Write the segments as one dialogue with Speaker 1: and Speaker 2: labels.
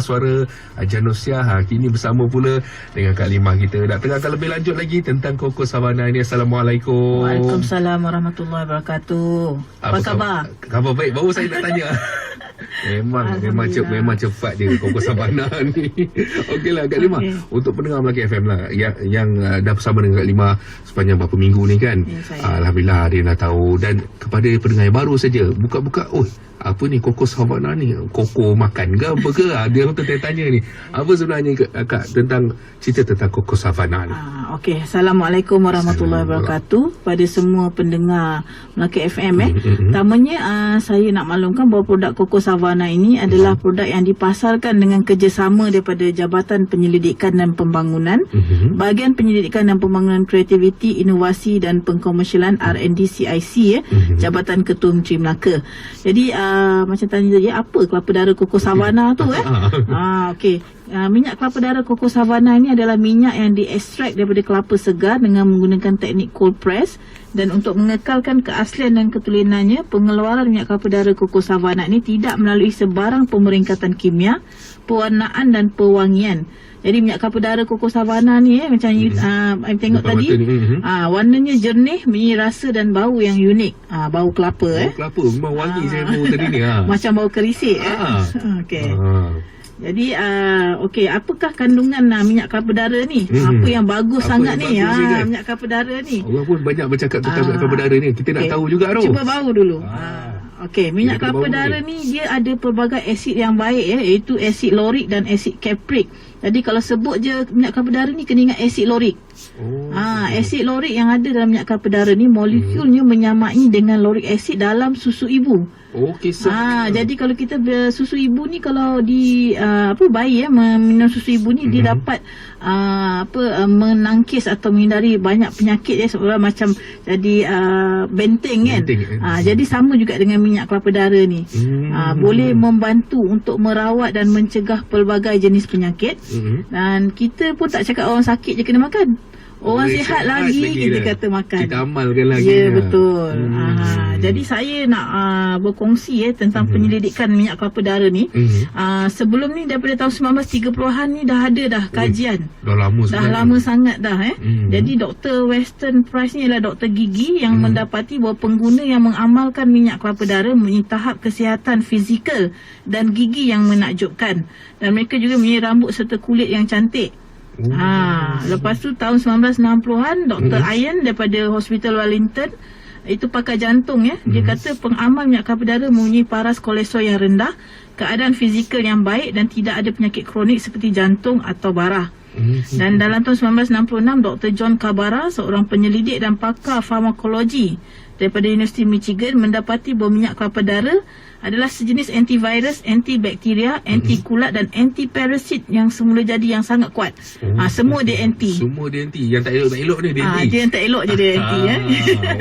Speaker 1: suara Janosia ha, kini bersama pula dengan Kak Limah kita. Nak tengahkan lebih lanjut lagi tentang Koko Savana ini. Assalamualaikum.
Speaker 2: Waalaikumsalam warahmatullahi wabarakatuh. Apa, khabar?
Speaker 1: Khabar baik. Baru saya nak tanya Memang memang cepat memang cepat dia Koko Savana ni. Okeylah Kak Limah
Speaker 2: Okey.
Speaker 1: untuk pendengar Melaka FM lah yang yang uh, dah bersama dengan Kak Limah sepanjang beberapa minggu ni kan.
Speaker 2: Ya, saya.
Speaker 1: Alhamdulillah dia dah tahu dan kepada pendengar yang baru saja buka-buka oh apa ni Koko Savana ni Koko makan ke apa ke Ah, dia orang tertanya ni apa sebenarnya Kak, Kak tentang cerita tentang Koko Savana ni
Speaker 2: Ah, Okey, Assalamualaikum warahmatullahi wabarakatuh pada semua pendengar Melaka FM eh.
Speaker 1: Mhm.
Speaker 2: Pertamanya uh, saya nak maklumkan bahawa produk Koko Savana ini adalah produk yang dipasarkan dengan kerjasama daripada Jabatan Penyelidikan dan Pembangunan,
Speaker 1: Mhm.
Speaker 2: Bahagian Penyelidikan dan Pembangunan Kreativiti, Inovasi dan Pengkomersialan R&D CIC eh. Jabatan Ketua Menteri Melaka. Jadi uh, macam tanya tadi apa kelapa darah Koko Savana tu eh? Ah, okey. Uh, minyak kelapa darah Koko Savana ini adalah minyak yang diekstrak daripada kelapa segar dengan menggunakan teknik cold press dan untuk mengekalkan keaslian dan ketulinannya, pengeluaran minyak kelapa darah Koko Savana ini tidak melalui sebarang pemeringkatan kimia, pewarnaan dan pewangian. Jadi minyak kelapa darah Koko Savana ni eh macam you uh, I tengok
Speaker 1: Depan
Speaker 2: tadi ah warnanya jernih, mempunyai rasa dan bau yang unik. Ah bau kelapa
Speaker 1: Oh,
Speaker 2: eh.
Speaker 1: kelapa memang wangi saya baru tadi ni ha.
Speaker 2: Macam bau kerisik eh.
Speaker 1: Ah.
Speaker 2: Okey.
Speaker 1: Ah.
Speaker 2: Jadi uh, okey apakah kandungan uh, minyak kelapa darah ni?
Speaker 1: Hmm.
Speaker 2: Apa yang bagus
Speaker 1: Apa
Speaker 2: sangat
Speaker 1: yang
Speaker 2: ni?
Speaker 1: bagus
Speaker 2: Ha
Speaker 1: kan?
Speaker 2: minyak kelapa darah ni.
Speaker 1: Allah pun banyak bercakap tentang
Speaker 2: Ah.
Speaker 1: minyak kelapa darah ni. Kita nak
Speaker 2: Okey.
Speaker 1: tahu juga tu.
Speaker 2: Cuba bau dulu.
Speaker 1: Ah.
Speaker 2: Ah. Okey, minyak kelapa
Speaker 1: dulu.
Speaker 2: ni dia ada pelbagai asid yang baik ya, iaitu asid lorik dan asid caprik. Jadi kalau sebut je minyak kelapa darah ni kena ingat asid lorik.
Speaker 1: Oh.
Speaker 2: Ah, asid lorik yang ada dalam minyak kelapa darah ni molekulnya menyamai dengan lorik asid dalam susu ibu.
Speaker 1: Okey, sir.
Speaker 2: Ah, jadi kalau kita susu ibu ni kalau di uh, apa bayi ya minum susu ibu ni dia
Speaker 1: Mhm.
Speaker 2: dapat uh, apa uh, menangkis atau menghindari banyak penyakit ya sebab macam jadi uh, benteng kan.
Speaker 1: Benteng, eh.
Speaker 2: Ah, jadi sama juga dengan minyak kelapa darah ni.
Speaker 1: Hmm.
Speaker 2: Ah, boleh membantu untuk merawat dan mencegah pelbagai jenis penyakit
Speaker 1: Mhm.
Speaker 2: dan kita pun tak cakap orang sakit je kena makan. Orang sihat, lagi, kita
Speaker 1: dah.
Speaker 2: kata makan.
Speaker 1: Kita amalkan lagi.
Speaker 2: Ya
Speaker 1: lah.
Speaker 2: betul.
Speaker 1: Hmm.
Speaker 2: Ah, jadi saya nak uh, berkongsi eh tentang
Speaker 1: Mhm.
Speaker 2: penyelidikan minyak kelapa darah ni.
Speaker 1: Mhm.
Speaker 2: Uh, sebelum ni daripada tahun 1930-an ni dah ada dah kajian.
Speaker 1: Dah lama
Speaker 2: Dah
Speaker 1: sebenarnya.
Speaker 2: lama sangat dah eh.
Speaker 1: Mhm.
Speaker 2: Jadi Dr. Western Price ni adalah doktor gigi yang
Speaker 1: Mhm.
Speaker 2: mendapati bahawa pengguna yang mengamalkan minyak kelapa darah mempunyai tahap kesihatan fizikal dan gigi yang menakjubkan. Dan mereka juga mempunyai rambut serta kulit yang cantik.
Speaker 1: Oh.
Speaker 2: Ha, lepas tu tahun 1960-an Dr.
Speaker 1: Mhm.
Speaker 2: Ian daripada Hospital Wellington itu pakar jantung ya. Dia
Speaker 1: Mhm.
Speaker 2: kata pengamal minyak kelapa darah mempunyai paras kolesterol yang rendah, keadaan fizikal yang baik dan tidak ada penyakit kronik seperti jantung atau barah.
Speaker 1: Mhm.
Speaker 2: Dan dalam tahun 1966 Dr. John Cabara seorang penyelidik dan pakar farmakologi daripada Universiti Michigan mendapati bahawa minyak kelapa darah adalah sejenis antivirus, antibakteria, antikulat dan antiparasit yang semula jadi yang sangat kuat.
Speaker 1: Oh.
Speaker 2: Ha, semua dia anti.
Speaker 1: Semua dia anti. Yang tak elok tak elok ni dia
Speaker 2: Ah,
Speaker 1: anti.
Speaker 2: dia yang tak elok je dia anti ya.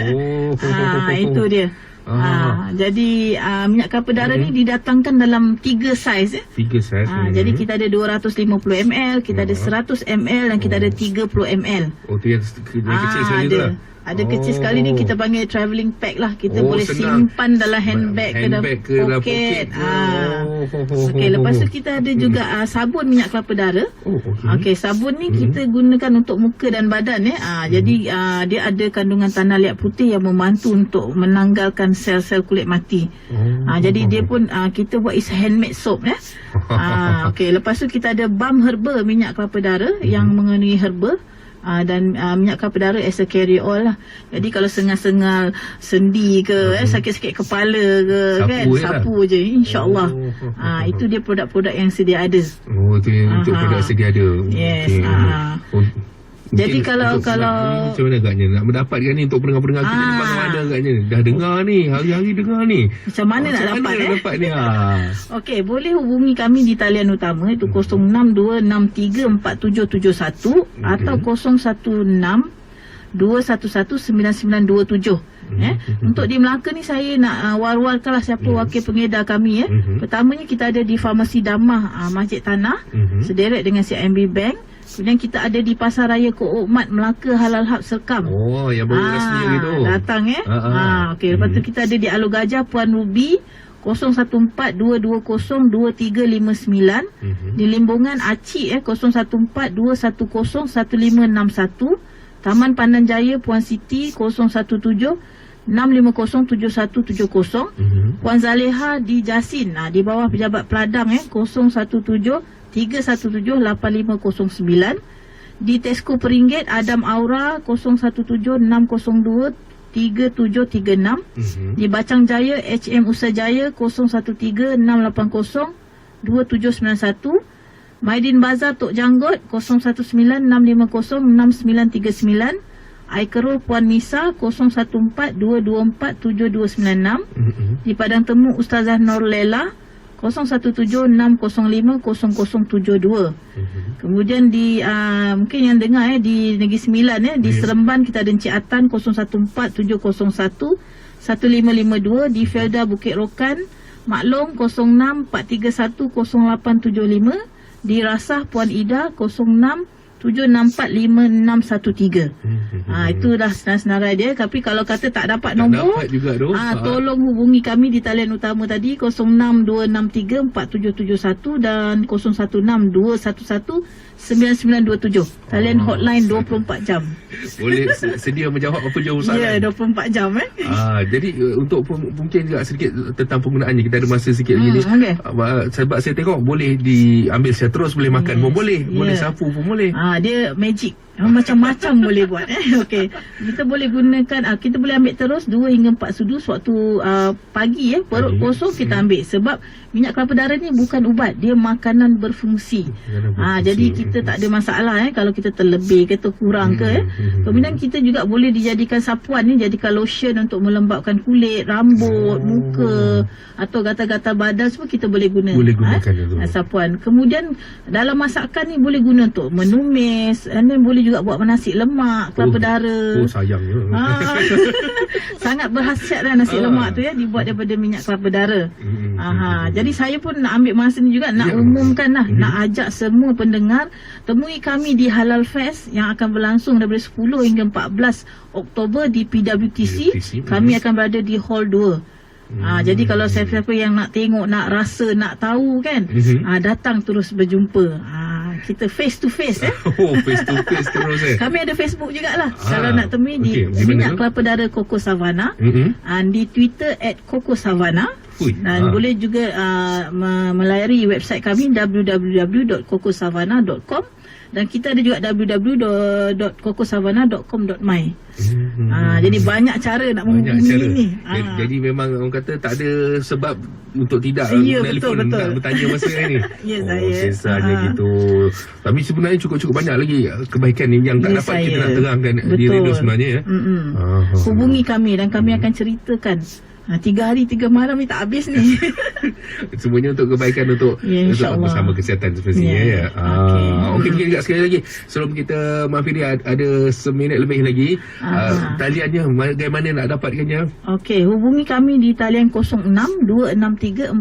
Speaker 1: Oh.
Speaker 2: Ah, itu dia.
Speaker 1: Ah.
Speaker 2: Ah, jadi ah, minyak kelapa darah
Speaker 1: Mhm.
Speaker 2: ni didatangkan dalam tiga saiz ya.
Speaker 1: Tiga saiz.
Speaker 2: Ah,
Speaker 1: Mhm.
Speaker 2: jadi kita ada 250 ml, kita ada
Speaker 1: Ah.
Speaker 2: 100 ml dan kita ada 30 ml.
Speaker 1: Oh, tu yang, yang kecil
Speaker 2: Ah,
Speaker 1: sekali tu
Speaker 2: ada.
Speaker 1: lah.
Speaker 2: Ada kecil sekali ni
Speaker 1: Oh.
Speaker 2: kita panggil travelling pack lah. Kita
Speaker 1: Oh,
Speaker 2: boleh
Speaker 1: senang.
Speaker 2: simpan dalam handbag,
Speaker 1: Handbag
Speaker 2: ke dalam
Speaker 1: poket.
Speaker 2: poket. Ah.
Speaker 1: Oh.
Speaker 2: Okey, lepas tu kita ada juga ah, sabun minyak kelapa darah.
Speaker 1: Oh, okey.
Speaker 2: Okey, sabun ni
Speaker 1: Mhm.
Speaker 2: kita gunakan untuk muka dan badan ya. Ah, jadi ah, dia ada kandungan tanah liat putih yang membantu untuk menanggalkan sel-sel kulit mati.
Speaker 1: Oh.
Speaker 2: Ah, jadi dia pun ah, kita buat is handmade soap ya. Ah, okey, lepas tu kita ada balm herba minyak kelapa darah
Speaker 1: Mhm.
Speaker 2: yang mengandungi herba. Ah, dan ah, minyak kelapa darah as a carry all lah. Jadi kalau sengal-sengal sendi ke, eh, sakit-sakit kepala ke
Speaker 1: Mhm. Sapu
Speaker 2: kan,
Speaker 1: je lah.
Speaker 2: sapu je insya-Allah.
Speaker 1: Oh.
Speaker 2: Ah, itu dia produk-produk yang sedia ada.
Speaker 1: Oh, tu yang untuk
Speaker 2: Aha.
Speaker 1: produk sedia ada.
Speaker 2: Yes,
Speaker 1: Okey.
Speaker 2: ah.
Speaker 1: Oh,
Speaker 2: Jadi
Speaker 1: mungkin
Speaker 2: kalau- kalau-
Speaker 1: nak- Macam mana agaknya nak mendapatkan ni untuk pendengar-pendengar kita ni
Speaker 2: Ah.
Speaker 1: bagaimana agaknya? Dah dengar ni, hari-hari dengar ni.
Speaker 2: Macam mana nak
Speaker 1: Macam
Speaker 2: dapat
Speaker 1: mana
Speaker 2: eh?
Speaker 1: nak dapat ni? Ha.
Speaker 2: Okey, boleh hubungi kami di talian utama
Speaker 1: Hmm.
Speaker 2: itu 0626347771 atau 016 2119927. Eh,
Speaker 1: Mhm.
Speaker 2: untuk di Melaka ni saya nak uh, war-warkanlah siapa
Speaker 1: Mhm.
Speaker 2: wakil pengedar kami eh. Pertamanya kita ada di Farmasi Damah uh, Masjid Tanah sederet dengan CIMB Bank. Kemudian kita ada di Pasar Raya Kookmat Melaka Halal Hub Serkam.
Speaker 1: Oh, yang baru rasmi hari tu.
Speaker 2: Datang eh.
Speaker 1: Ah, ah.
Speaker 2: Ha, okey, lepas tu
Speaker 1: Mhm.
Speaker 2: kita ada di Alur Gajah Puan Ruby 0142202359
Speaker 1: Mhm.
Speaker 2: di Limbungan Acik eh 0142101561 Taman Pandan Jaya Puan Siti 017-650-7170
Speaker 1: Mhm.
Speaker 2: Puan Zaleha di Jasin ah, di bawah pejabat peladang eh 017-317-8509 di Tesco Peringgit Adam Aura 017-602-3736
Speaker 1: Mhm.
Speaker 2: di Bacang Jaya HM Usaha Jaya 013680-2791 Maidin Bazar Tok Janggot 0196506939 Aikerul Puan Misa 0142247296
Speaker 1: Mhm.
Speaker 2: di Padang Temu Ustazah Nur Lela 0176050072
Speaker 1: Mhm.
Speaker 2: Kemudian di uh, mungkin yang dengar eh di Negeri Sembilan eh di
Speaker 1: Ya.
Speaker 2: Seremban kita ada Encik Atan 014701 1552 di Felda Bukit Rokan Maklong 0643108875 di Rasah Puan Ida 0676455613.
Speaker 1: Mhm.
Speaker 2: Ha itu dah senarai dia tapi kalau kata tak dapat
Speaker 1: Tak
Speaker 2: nombor
Speaker 1: dapat juga tu.
Speaker 2: Ah, tolong hubungi kami di talian utama tadi 062634771 dan 0162119927. Talian
Speaker 1: Oh,
Speaker 2: hotline 24 jam.
Speaker 1: Boleh se- sedia menjawab apa je
Speaker 2: Ya,
Speaker 1: soalan.
Speaker 2: yeah, 24 jam eh.
Speaker 1: Ah, jadi uh, untuk mungkin juga sedikit tentang penggunaannya kita ada masa sikit lagi
Speaker 2: Hmm,
Speaker 1: ni.
Speaker 2: okey.
Speaker 1: Ah, sebab saya tengok boleh diambil secara terus boleh makan
Speaker 2: Yes,
Speaker 1: pun boleh, boleh
Speaker 2: yeah.
Speaker 1: sapu pun boleh.
Speaker 2: Ah, dia magic. Ah, Macam-macam boleh buat eh. Okey. Kita boleh gunakan ah, kita boleh ambil terus 2 hingga 4 sudu sewaktu ah, pagi eh perut kosong kita
Speaker 1: Hmm.
Speaker 2: ambil sebab minyak kelapa darah ni bukan ubat, dia makanan berfungsi. Ah
Speaker 1: berfungsi.
Speaker 2: jadi kita tak ada masalah eh kalau kita terlebih ke terkurang ke eh.
Speaker 1: Hmm, hmm,
Speaker 2: Kemudian kita juga boleh dijadikan sapuan ni jadikan lotion untuk melembapkan kulit, rambut,
Speaker 1: Oh.
Speaker 2: muka atau gatal-gatal badan semua kita boleh guna.
Speaker 1: Boleh
Speaker 2: eh,
Speaker 1: gunakan itu.
Speaker 2: ah, sapuan. Kemudian dalam masakan ni boleh guna untuk menumis, and then boleh juga buat nasi lemak, kelapa
Speaker 1: Oh.
Speaker 2: darah.
Speaker 1: Oh sayangnya.
Speaker 2: Ah, sangat berhasiat lah nasi
Speaker 1: Ah.
Speaker 2: lemak tu ya dibuat daripada minyak kelapa darah.
Speaker 1: Hmm,
Speaker 2: Aha,
Speaker 1: hmm,
Speaker 2: jadi saya pun nak ambil masa ni juga nak
Speaker 1: Ya.
Speaker 2: umumkan lah,
Speaker 1: Mhm.
Speaker 2: nak ajak semua pendengar temui kami di Halal Fest yang akan berlangsung daripada 10 hingga 14 Oktober di PWTC.
Speaker 1: PWTC,
Speaker 2: Kami akan berada di Hall 2. Ah,
Speaker 1: Hmm.
Speaker 2: jadi kalau siapa-siapa yang nak tengok, nak rasa, nak tahu kan,
Speaker 1: Mhm.
Speaker 2: ah, datang terus berjumpa. Ah, kita face to face eh.
Speaker 1: Oh, face to face terus eh.
Speaker 2: Kami ada Facebook jugalah.
Speaker 1: Ah,
Speaker 2: Kalau nak temui di
Speaker 1: okey, di
Speaker 2: minyak kelapa darah Coco Savana.
Speaker 1: Mhm.
Speaker 2: And di Twitter at Coco Savana.
Speaker 1: Ui,
Speaker 2: Dan
Speaker 1: ah.
Speaker 2: boleh juga uh, me- melayari website kami www.cocosavana.com dan kita ada juga www.cocosavana.com.my.
Speaker 1: Mhm.
Speaker 2: Ah, jadi banyak cara nak
Speaker 1: banyak
Speaker 2: menghubungi
Speaker 1: cara.
Speaker 2: ni.
Speaker 1: Jadi,
Speaker 2: Ah.
Speaker 1: jadi memang orang kata tak ada sebab untuk tidak
Speaker 2: Ya,
Speaker 1: telefon
Speaker 2: betul, betul.
Speaker 1: nak bertanya masa ni.
Speaker 2: Ya,
Speaker 1: oh,
Speaker 2: saya.
Speaker 1: Sesanya
Speaker 2: Ah.
Speaker 1: gitu. Tapi sebenarnya cukup-cukup banyak lagi kebaikan ni yang tak
Speaker 2: Ya,
Speaker 1: dapat kita
Speaker 2: saya.
Speaker 1: nak terangkan di
Speaker 2: Betul.
Speaker 1: radio sebenarnya ya.
Speaker 2: Mm-mm.
Speaker 1: Ah, ah,
Speaker 2: Hubungi kami dan kami akan ceritakan. Ha, tiga hari, tiga malam ni tak habis ni.
Speaker 1: Semuanya untuk kebaikan untuk,
Speaker 2: Ya,
Speaker 1: untuk bersama kesihatan semestinya
Speaker 2: Ya.
Speaker 1: ya.
Speaker 2: Okey.
Speaker 1: Ah, Okey mungkin juga sekali lagi sebelum kita mengakhiri ada, ada seminit lebih lagi uh, taliannya bagaimana nak dapatkannya?
Speaker 2: Okey, hubungi kami di talian 06-263-4771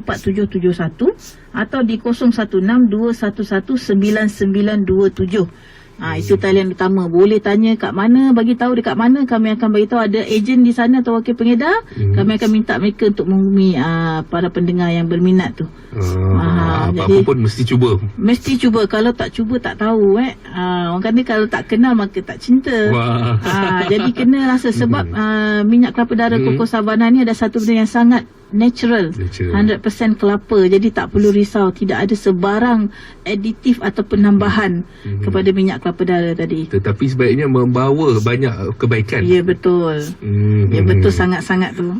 Speaker 2: atau di 016-211-9927. Ha, itu talian utama. Boleh tanya kat mana, bagi tahu dekat mana. Kami akan bagi tahu ada ejen di sana atau wakil pengedar.
Speaker 1: Hmm.
Speaker 2: Kami akan minta mereka untuk menghubungi uh, para pendengar yang berminat tu.
Speaker 1: Uh,
Speaker 2: Ah,
Speaker 1: apa-apa
Speaker 2: jadi-
Speaker 1: pun mesti cuba.
Speaker 2: Mesti cuba. Kalau tak cuba, tak tahu. Eh. Uh, orang kata kalau tak kenal, maka tak cinta.
Speaker 1: Wah.
Speaker 2: Ah, jadi kena rasa sebab ah, minyak kelapa darah
Speaker 1: Hmm.
Speaker 2: Coco Savana ni ada satu benda yang sangat natural.
Speaker 1: Natural.
Speaker 2: 100% kelapa. Jadi tak perlu risau. Tidak ada sebarang aditif atau penambahan
Speaker 1: Hmm.
Speaker 2: kepada minyak kelapa darah tadi.
Speaker 1: Tetapi sebaiknya membawa banyak kebaikan.
Speaker 2: Ya betul.
Speaker 1: Hmm.
Speaker 2: Ya betul sangat-sangat tu.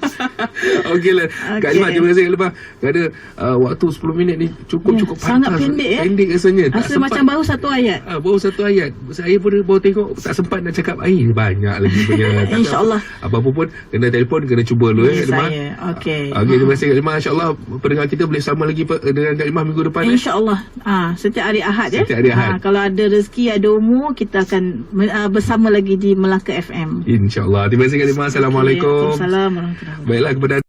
Speaker 1: Okeylah. Kak
Speaker 2: Okey.
Speaker 1: Ilmah terima kasih lepas ada uh, waktu 10 minit ni cukup-cukup
Speaker 2: Ya, sangat
Speaker 1: pantas.
Speaker 2: pendek, ya.
Speaker 1: Pendek rasanya. Tak
Speaker 2: Rasa
Speaker 1: sempat.
Speaker 2: macam baru satu ayat.
Speaker 1: Ah, baru satu ayat. Saya pun baru tengok tak sempat nak cakap air banyak lagi punya.
Speaker 2: InsyaAllah.
Speaker 1: Apa, apa pun kena telefon kena cuba dulu
Speaker 2: Ya,
Speaker 1: eh Ilmah.
Speaker 2: saya. Okey.
Speaker 1: Terima kasih Kak Ilmah. Insya-Allah pendengar kita boleh sama lagi dengan Kak Ilmah minggu depan eh.
Speaker 2: InsyaAllah. Ah, setiap hari Ahad ya.
Speaker 1: Setiap hari Ahad.
Speaker 2: Ah, kalau ada rezeki, ada umur, kita akan uh, bersama lagi di Melaka FM.
Speaker 1: InsyaAllah. Terima kasih Kak Ilmah. Assalamualaikum.
Speaker 2: Warahmatullahi wabarakatuh.
Speaker 1: Baiklah kepada